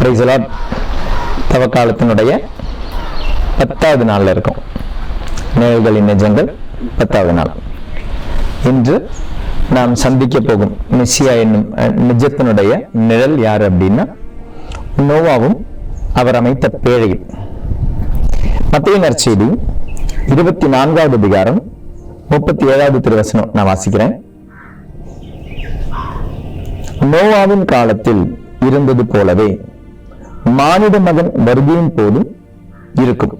பிரைசலாட் தவக்காலத்தினுடைய பத்தாவது நாளில் இருக்கும். நிழல்களின் நிஜங்கள் பத்தாவது நாள். இன்று நாம் சந்திக்க போகும் மெஸ்ஸியா என்னும் நிஜத்தினுடைய நிழல் யார் அப்படின்னா நோவாவும் அவர் அமைத்த பேழையும் மத்திய நற்செய்தி இருபத்தி நான்காவது அதிகாரம் முப்பத்தி ஏழாவது திருவசனம் நான் வாசிக்கிறேன். நோவாவின் காலத்தில் இருந்தது போலவே மானிட மகன் வருகையின் போதும் இருக்கும்.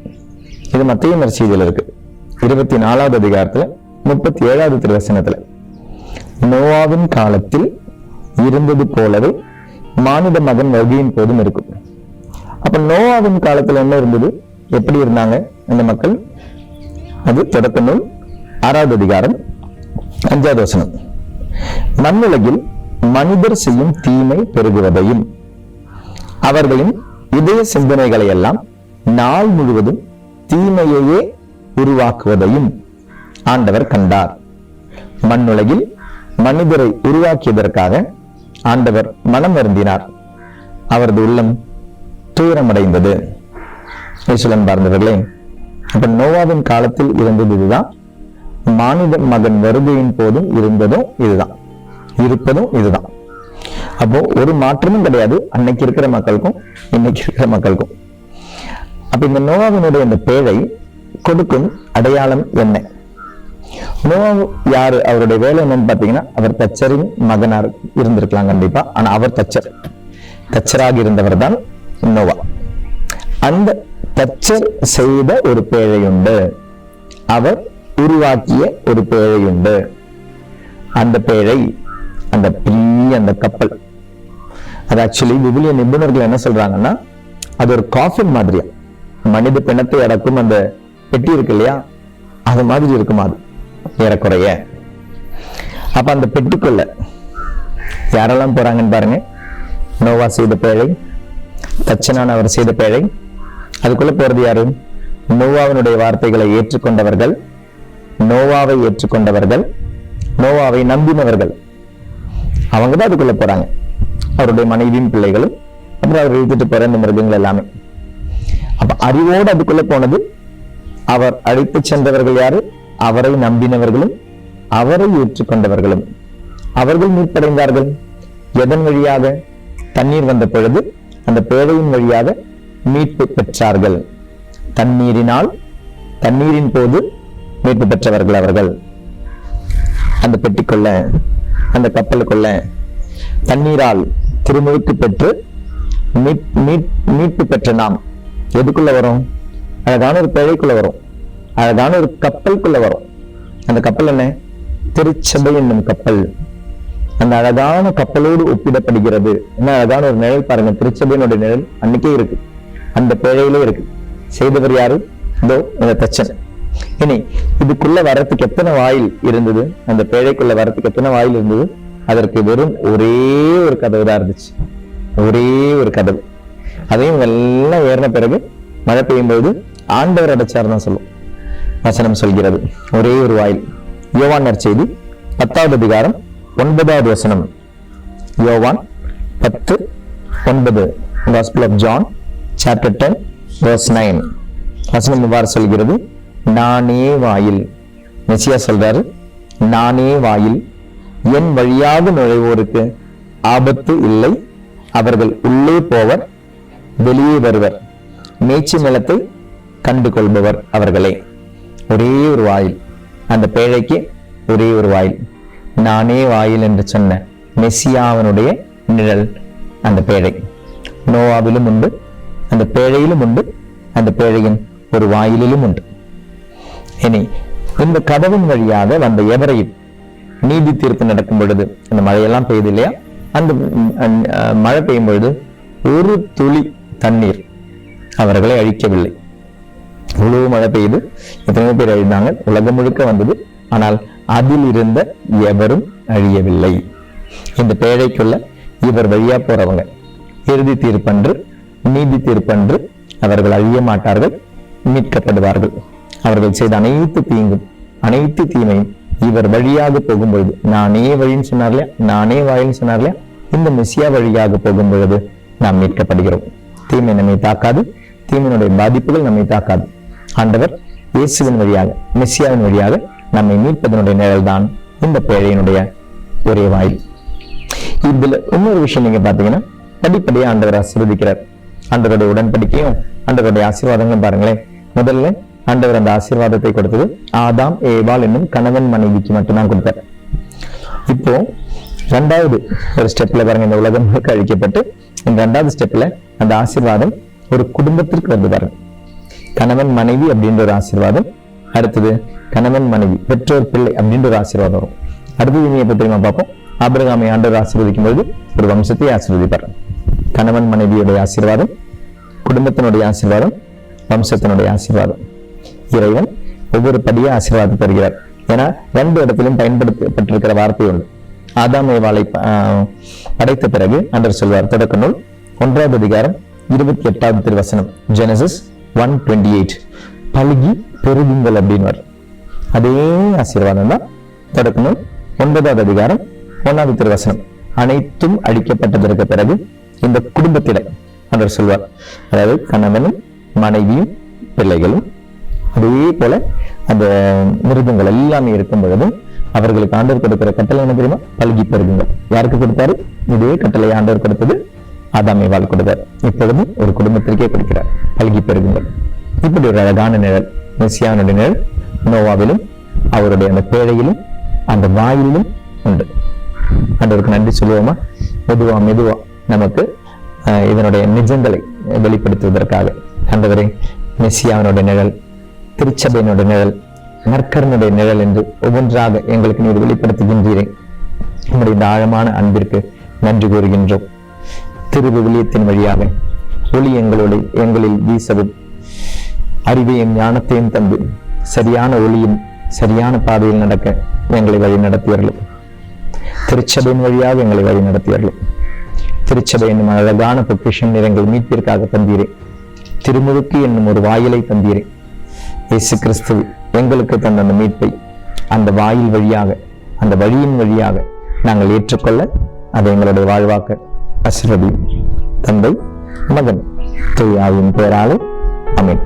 இது மத்திய நற்செய்தியில் இருக்கு. இருபத்தி நாலாவது அதிகாரத்துல முப்பத்தி ஏழாவது திருவசனத்துல. நோவாவின் காலத்தில் இருந்தது போலவே மானிட மகன் வருகையின் போதும் இருக்கும். அப்ப நோவாவின் காலத்துல என்ன இருந்தது? எப்படி இருந்தாங்க? இந்த மக்கள்? அது தொடக்க நூல் ஆறாவது அதிகாரம் அஞ்சாவது வசனம். மண்ணுலகில் மனிதர் செய்யும் தீமை பெருகுவதையும் அவர்களின் இதய சிந்தனைகளை எல்லாம் நாள் முழுவதும் தீமையையே உருவாக்குவதையும் ஆண்டவர் கண்டார். மண்ணுலகில் மனிதரை உருவாக்கியதற்காக ஆண்டவர் மனம் வருந்தினார். அவரது உள்ளம் துயரமடைந்தது. இசுலன் பார்ந்தவர்களே அப்ப நோவாவின் காலத்தில் இருந்தது இதுதான். மானிட மகன் வருகையின் போதும் இருந்ததும் இதுதான். இருப்பதும் இதுதான். அப்போ ஒரு மாற்றமும் கிடையாது. அன்னைக்கு இருக்கிற மக்களுக்கும் இன்னைக்கு இருக்கிற மக்களுக்கும். அப்ப இந்த நோவாவினுடைய இந்த பேழை கொடுக்கும் அடையாளம் என்ன? நோவா யாரு? அவருடைய வேலை என்னன்னு பாத்தீங்கன்னா அவர் தச்சரின் மகனார் இருந்திருக்கலாம் கண்டிப்பா. ஆனா அவர் தச்சர். தச்சராக இருந்தவர் தான் நோவா. அந்த தச்சர் செய்த ஒரு பேழையுண்டு அவர் உருவாக்கிய ஒரு பேழையுண்டு அந்த பேழை அந்த பெரிய அந்த கப்பல். அது ஆக்சுவலி விவிலிய நிபுணர்கள் என்ன சொல்றாங்கன்னா அது ஒரு காஃபின் மாதிரியா? மனித பிணத்தை அடக்கும் அந்த பெட்டி இருக்கு இல்லையா? அது மாதிரி இருக்குமா அது? ஏறக்குறைய. அப்ப அந்த பெட்டிக்குள்ள யாரெல்லாம் போறாங்கன்னு பாருங்க. நோவா செய்த பேழை தச்சனான் அவர் செய்த பேழை. அதுக்குள்ள போறது யாரு? நோவாவினுடைய வார்த்தைகளை ஏற்றுக்கொண்டவர்கள். நோவாவை ஏற்றுக்கொண்டவர்கள். நோவாவை நம்பினவர்கள். அவங்க தான் அதுக்குள்ள போறாங்க. அவருடைய மனைவியும் பிள்ளைகளும் அப்புறம் அவர் இழுத்துட்டு போற இந்த மிருகங்கள் எல்லாமே. அப்ப அறிவோடு அதுக்குள்ள போனது அவர் அழைத்து சென்றவர்கள் யாரு? அவரை நம்பினவர்களும் அவரை ஏற்றுக்கொண்டவர்களும். அவர்கள் மீட்படைந்தார்கள். எதன் வழியாக? தண்ணீர் வந்த பொழுது அந்த பேழையின் வழியாக மீட்பு பெற்றார்கள். தண்ணீரினால் தண்ணீரின் போது மீட்பு பெற்றவர்கள் அவர்கள். அந்த பெட்டிக்குள்ள அந்த கப்பலுக்குள்ள தண்ணீரால் திருமுழுக்கு பெற்று மீட்பு பெற்ற நாம் எதுக்குள்ள வரும்? அழகான ஒரு பிழைக்குள்ள வரும். அழகான ஒரு கப்பலுக்குள்ள வரும். அந்த கப்பல் என்ன? திருச்சபை என்னும் கப்பல். அந்த அழகான கப்பலோடு ஒப்பிடப்படுகிறது. என்ன அழகான ஒரு நிழல் பாருங்க. திருச்சபையினுடைய நிழல் அன்னைக்கே இருக்கு. அந்த பிழையிலே இருக்கு. செய்தவர் யாரு? இதோ இந்த தச்சன். இனி இதுக்குள்ள வரத்துக்கு எத்தனை வாயில் இருந்தது? அந்த பேழைக்குள்ள வரத்துக்கு எத்தனை வாயில் இருந்தது? அதற்கு வெறும் ஒரே ஒரு கதவு தான் இருந்துச்சு. ஒரே ஒரு கதவு. அதையும் எல்லாம் ஏறின பிறகு மழை பெய்யும் போது ஆண்டவர் அடைச்சார் தான் சொல்லும். வசனம் சொல்கிறது. ஒரே ஒரு வாயில். யோவான் நற்செய்தி பத்தாவது அதிகாரம் ஒன்பதாவது வசனம். யோவான் பத்து ஒன்பது. Gospel of John chapter ten verse nine வசனம் இவ்வாறு சொல்கிறது. நானே வாயில். மெசியா சொல்றாரு. நானே வாயில் என் வழியாக நுழைவோருக்கு ஆபத்து இல்லை. அவர்கள் உள்ளே போவர் வெளியே வருவர். மேய்ச்சி நிலத்தை கண்டு கொள்பவர் அவர்களே. ஒரே ஒரு வாயில். அந்த பேழைக்கு ஒரே ஒரு வாயில். நானே வாயில் என்று சொன்ன மெஸ்ஸியாவனுடைய நிழல் அந்த பேழை. நோவாவிலும் உண்டு. அந்த பேழையிலும் உண்டு. அந்த பேழையின் ஒரு வாயிலிலும் உண்டு. இனி இந்த கதவின் வழியாக வந்த எவரையும் நீதி தீர்ப்பு நடக்கும் பொழுது அந்த மழையெல்லாம் பெய்யுது இல்லையா? அந்த மழை பெய்யும் பொழுது ஒரு துளி தண்ணீர் அவர்களை அழிக்கவில்லை. இவ்வளவு மழை பெய்யுது. எத்தனையோ பேர் அழிந்தாங்க. உலகம் முழுக்க வந்தது. ஆனால் அதில் இருந்த எவரும் அழியவில்லை. இந்த பேழைக்குள்ள இவர் வழியா போறவங்க. இறுதி தீர்ப்பன்று நீதி தீர்ப்பன்று அவர்கள் அழிய மாட்டார்கள் மீட்கப்படுவார்கள். அவர்கள் செய்த அனைத்து தீங்கும் அனைத்து தீமையும் இவர் வழியாக போகும் பொழுது நானே வழின்னு சொன்னார்லையா நானே வாயின்னு சொன்னார்லையா இந்த மெஸ்ஸியா வழியாக போகும் பொழுது நாம் மீட்கப்படுகிறோம். தீமை நம்மை தாக்காது. தீமையினுடைய பாதிப்புகள் நம்மை தாக்காது. ஆண்டவர் இயேசுவின் வழியாக மெஸ்ஸியாவின் வழியாக நம்மை மீட்பதனுடைய நிழல் தான் இந்த பேழையினுடைய ஒரே வாயில். இதுல இன்னொரு விஷயம் நீங்க பாத்தீங்கன்னா படிப்படியாக ஆண்டவர் ஆசீர்வதிக்கிறார். ஆண்டவருடைய உடன்படிக்கையும் ஆண்டவருடைய ஆசீர்வாதங்களும் பாருங்களேன். முதல்ல ஆண்டவர் அந்த ஆசீர்வாதத்தை கொடுத்தது. ஆதாம் ஏவாள் என்னும் கணவன் மனைவிக்கு மட்டும்தான் கொடுத்தார். இப்போ ரெண்டாவது ஒரு ஸ்டெப்ல பாருங்க இந்த உலகம் முழுக்க அழிக்கப்பட்டு இந்த ரெண்டாவது ஸ்டெப்ல அந்த ஆசீர்வாதம் ஒரு குடும்பத்திற்கு வந்து பாருங்க. கணவன் மனைவி அப்படின்ற ஒரு ஆசீர்வாதம். அடுத்தது கணவன் மனைவி பெற்றோர் பிள்ளை அப்படின்ற ஒரு ஆசீர்வாதம் வரும். அடுத்தது இனி எப்போ தெரியுமா பார்ப்போம். ஆபிரகாமை ஆண்டவர் ஆசீர்வதிக்கும் பொழுது ஒரு வம்சத்தை ஆசீர்வதிப்பார். கணவன் மனைவியுடைய ஆசீர்வாதம் குடும்பத்தினுடைய ஆசீர்வாதம் வம்சத்தினுடைய ஆசீர்வாதம். இறைவன் ஒவ்வொரு படியும் ஆசீர்வாதம் தருகிறார் ஏன்னா ரெண்டு இடத்திலும் பயன்படுத்தப்பட்டிருக்கிற வார்த்தை உண்டு. ஆதாம் ஏவாளை படைத்த பிறகு ஆண்டவர் சொல்வார் தொடக்க நூல் ஒன்றாவது அதிகாரம் இருபத்தி எட்டாவது திருவசனம் ஜெனசிஸ் ஒன் டுவெண்ட்டி எயிட் பழுகி பெருகுங்கள் அப்படின்னு அதே ஆசீர்வாதம் தான் தொடக்க நூல் ஒன்பதாவது அதிகாரம் ஒன்னாவது திருவசனம். அனைத்தும் அழிக்கப்பட்டதற்கு பிறகு இந்த குடும்பத்தில அவர் சொல்வார். அதாவது கணவனும் மனைவியும் பிள்ளைகளும் அதே போல அந்த மிருகங்கள் எல்லாமே இருக்கும் பொழுது அவர்களுக்கு ஆண்டவர் கொடுக்கிற கட்டளை என்ன தெரியுமா? பல்கி பெருகுங்கள். யாருக்கு கொடுத்தாரு இதே கட்டளை ஆண்டவர் கொடுத்தது ஆதாமேவால் கொடுத்தார். இப்பொழுதும் ஒரு குடும்பத்திற்கே கொடுக்கிறார். பல்கி பெருகுங்கள். இப்படி ஒரு அழகான நிழல் மெஸ்ஸியானுடைய நிழல் நோவாவிலும் அவருடைய அந்த பேழையிலும் அந்த வாயிலும் உண்டு. ஆண்டவருக்கு நன்றி சொல்லுவோமா? மெதுவா மெதுவா நமக்கு அஹ், இதனுடைய நிஜங்களை வெளிப்படுத்துவதற்காக. ஆண்டவரே மெஸ்ஸியாவினுடைய நிழல் திருச்சபையினுடைய நிழல் நற்கரனுடைய நிழல் என்று ஒவ்வொன்றாக எங்களுக்கு நீர் வெளிப்படுத்துகின்றீரே. உங்களுடைய இந்த ஆழமான அன்பிற்கு நன்றி கூறுகின்றோம். திருவிவிலியத்தின் வழியாக ஒளி எங்களுடைய எங்களில் வீசவும். அறிவையும் ஞானத்தையும் தந்து சரியான ஒளியும் சரியான பாதையில் நடக்க எங்களை வழி நடத்தியர்களும் திருச்சபையின் வழியாக எங்களை வழி நடத்தியர்களும் திருச்சபை என்னும் அழகான பொக்கிஷம் எங்கள் மீட்பிற்காக தந்தீரே. திருமுழுக்கு என்னும் ஒரு வாயிலை தந்தீரேன் இயேசு கிறிஸ்து எங்களுக்கு தந்த அந்த மீட்பை அந்த வாயில் வழியாக அந்த வழியின் வழியாக நாங்கள் ஏற்றுக்கொள்ள அதை எங்களுடைய வாழ்வாக்க ஆசீர்வதி தந்தை மகன் தூய் பெயராலே அமீன்